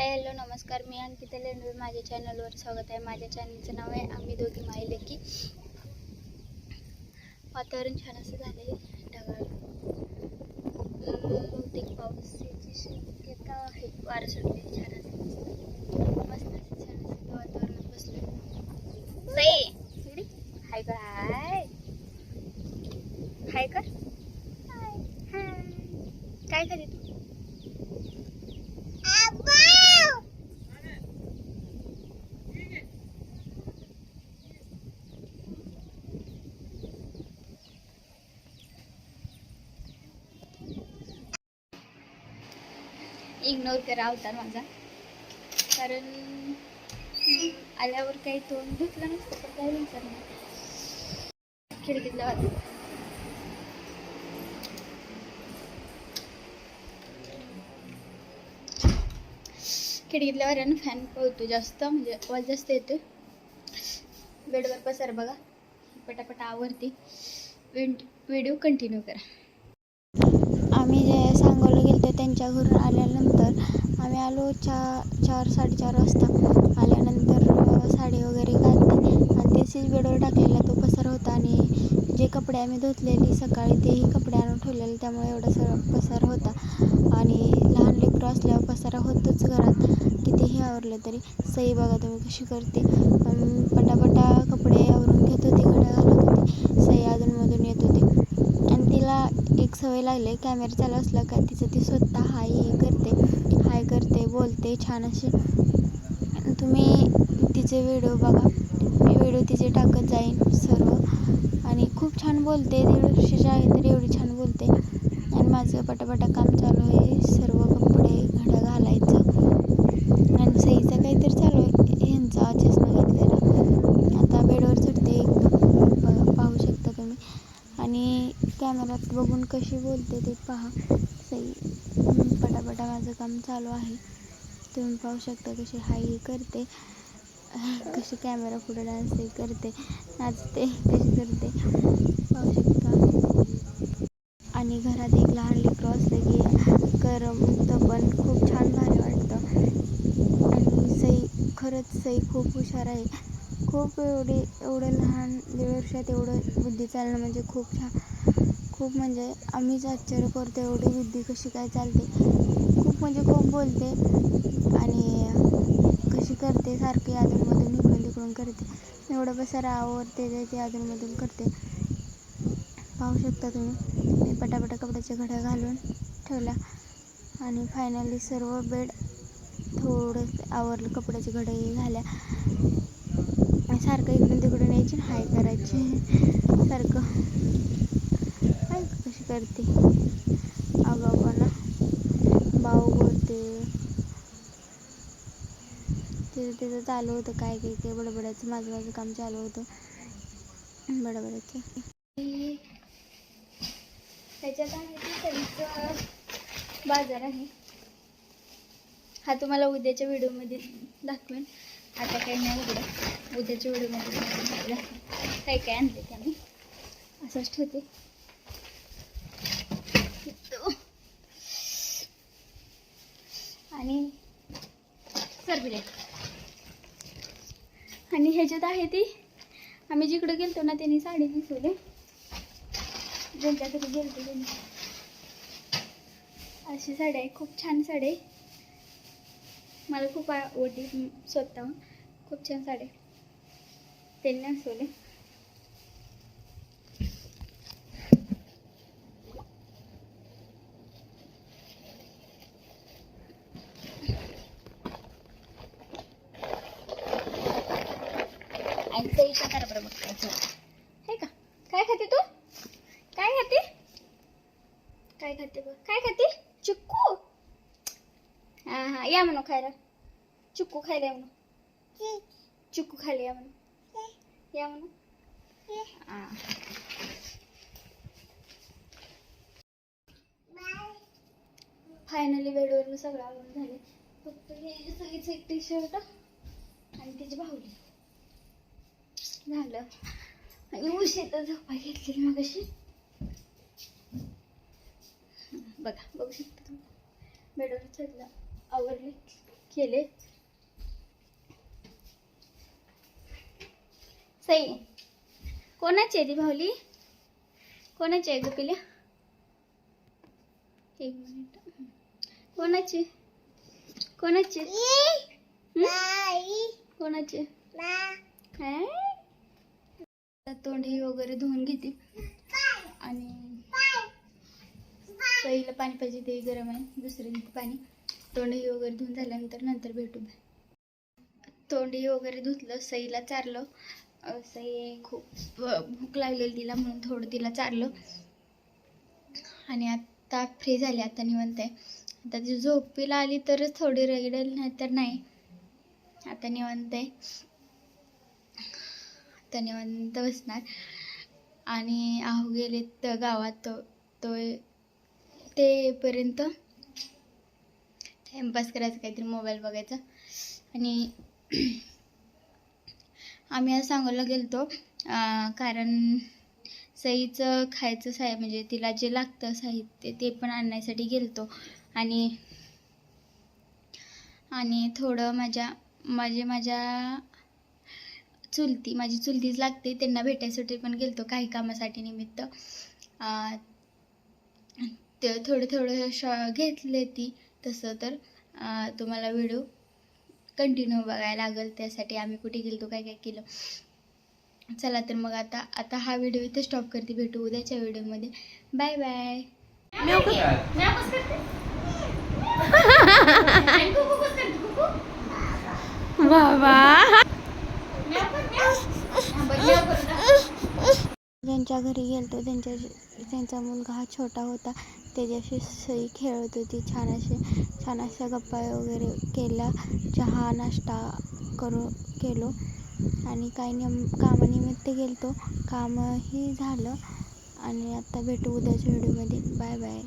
Hi hello नमस्कार. मी अंकिता लेंडवे. माझ्या चॅनलवर स्वागत आहे. माझ्या चॅनलचं नाव आहे आम्ही दोघी माहिले की वातावरण छान असं झालं आहे ढगाळ बहुतेक पाऊस याची शक्यता आहे. वारं सुटले छान असं मस्त असं छान असं वातावरणात बसलं सई हाय कर हाय. हाय कर हाय. काय करीत तू इग्नोर करा अवतार माझा. कारण आल्यावर काही तोंड धुतलं नसतं पण काही विचार नाही खिडकीतला वाजत खिडकीतल्या वाऱ्यानं फॅन पळतो जास्त म्हणजे आवाज जास्त येतो बेडवर पसर बघा. पटापट विंट व्हिडिओ कंटिन्यू करा आम्ही जे सांगोला गेलो त्यांच्या घरून आल्यानंतर आम्ही आलो चा चार साडेचार वाजता. आल्यानंतर साडी वगैरे घातली आणि तसेच बेडवर टाकलेला तो पसार होता आणि जे कपडे आम्ही धुतलेली सकाळी तेही कपडे आणून ठेवलेले त्यामुळे एवढा सर पसार होता. आणि लहान लेकरं असल्यावर पसारा होतोच घरात. कितीही आवरलं तरी. सई बघा तुम्ही कशी करते. पटापट कपडे आवरून घेत होती घड्या घालत होती सई अधूनमधून येत होती आणि तिला एक सवय लागली. कॅमेरा चालू असला का तिचं ती स्वतः हाय हे करते हाय करते बोलते छान अशी. तुम्ही तिचे व्हिडिओ बघा. मी व्हिडिओ तिचे टाकत जाईन सर्व. आणि खूप छान बोलते. दीड वर्षाची आहे तरी एवढी छान बोलते. आणि माझं पटापटा काम चालू आहे सर्व कपडे घड्या घालायचं आणि सईचं काहीतरी चालू आहे ह्यांचा चष्मा घेतलेला आता बेडवर चढते एकदम बघा पाहू शकता तुम्ही आणि कॅमेऱ्यात बघून कशी बोलते ते पहा. सई पटापटा माझं काम चालू आहे. तुम्ही पाहू शकता कशी हाय करते. कशी कॅमेरा पुढे डान्स करते. नाचते कशी करते. पाहू शकता. आणि घरात एक लहान लेकरं असलं की करमतं पण खूप छान भारी वाटतं. आणि सई खरंच सई खूप हुशार आहे. खूप एवढी एवढं लहान दीड वर्षात एवढं बुद्धी चालणं म्हणजे खूप छान. खूप म्हणजे आम्हीच आश्चर्य करतो एवढी बुद्धी कशी काय चालते. खूप म्हणजे खूप बोलते आणि कशी करते सारखी अधूनमधून इकडून तिकडून करते. एवढं पसारा आवडते ते ते अधूनमधून करते. पाहू शकता तुम्ही मी पटापटा कपड्याच्या घड्या घालून ठेवल्या आणि फायनली सर्व बेड थोडं आवरलं कपड्याचे घड्याही झाल्या सारखं इकडून तिकडून यायची आणि हाय करायची सारखं. करते. आगाऊपणा भाऊ बोलते. तिथं तिथं चालू होतं काय काय काय बडबडायचं. माझं माझं काम चालू होतं. बडबडायचं. त्याच्यात आहे बाजार आहे. हा तुम्हाला उद्याच्या व्हिडिओमध्ये दाखवेन. आता काही नाही उघडं. उद्याच्या व्हिडिओमध्ये दाखवेन. काय काय आणते ते आम्ही असंच ठेवते. आणि सरबिले आणि ह्याच्यात आहे ती आम्ही जिकडं गेलतो ना त्यांनी साडी दिसवली ज्यांच्या घरी गेलतो त्यांनी. अशी साडी आहे खूप छान साडी आहे. मला खूप आवडली स्वतः खूप छान साडी त्यांनी असवले आणि सईच्या बरोबर बघायचं हे का? काय खाते तू? काय खाते? काय खाते बघ. काय खाते? चिक्कू? हा हा या म्हणू खायला. चिक्कू खायला या म्हणू. चिक्कू खायला या म्हणू. या म्हणू. हा. फायनली बेडवरून सगळं आवडून झाले. फक्त हे सगळीच एक टी शर्ट आणि त्याची भावली. झालं. आणि उशीर झोपा घेतलेली मग अशी बघा बघू शकता तुम्ही. बेडवर चढलं. आवरले केले. सई कोणाची आहे ती भावली कोणाची आहे पिल्या? एक मिनिट. कोणाची? कोणाची? हं? कोणाची? तोंडही आता वगैरे धुवून घेते आणि सईला पाणी पाहिजे ते गरम आहे दुसरं पाणी. तोंडही वगैरे धुवून झाल्यानंतर नंतर भेटू तोंडी वगैरे धुतलं सईला चारलं. सई खूप भूक लागलेली तिला म्हणून थोडं तिला चारलं. आणि आता फ्री झाली आता निवंत आहे. आता ती झोपीला आली तरच थोडी रगडेल नाही तर नाही. आता निवंत आहे. आता निवांत बसणार. आणि आहो गेले तर गावात तो तो तेपर्यंत टाईमपास करायचं काहीतरी मोबाईल बघायचा. आणि आम्ही आज सांगायला गेलतो कारण सईचं खायचं साय म्हणजे तिला जे लागतं साहित्य ते पण आणण्यासाठी गेलतो. आणि आणि थोडं माझ्या माझे माझ्या चुलती माझी चुलतीच लागते त्यांना भेटायसाठी पण गेलतो काही कामासाठी निमित्त. अं, ते थोडं थोडं शॉ घेतले ती तसं तर तुम्हाला व्हिडिओ कंटिन्यू बघायला लागेल त्यासाठी आम्ही कुठे गेलतो काय काय केलं. चला तर मग आता आता हा व्हिडिओ इथे स्टॉप करते भेटू उद्याच्या व्हिडिओमध्ये. बाय बाय बाबा. त्यांच्या घरी गेलतो. त्यांच्या त्यांचा मुलगा हा छोटा होता. त्याच्याशी सई खेळत होती. छान असे छान अशा गप्पा वगैरे केल्या. चहा नाश्ता करू केलो. आणि काही नियम कामानिमित्त गेलतो. कामही झालं. आणि आता भेटू उद्याच्या व्हिडिओमध्ये. Bye bye.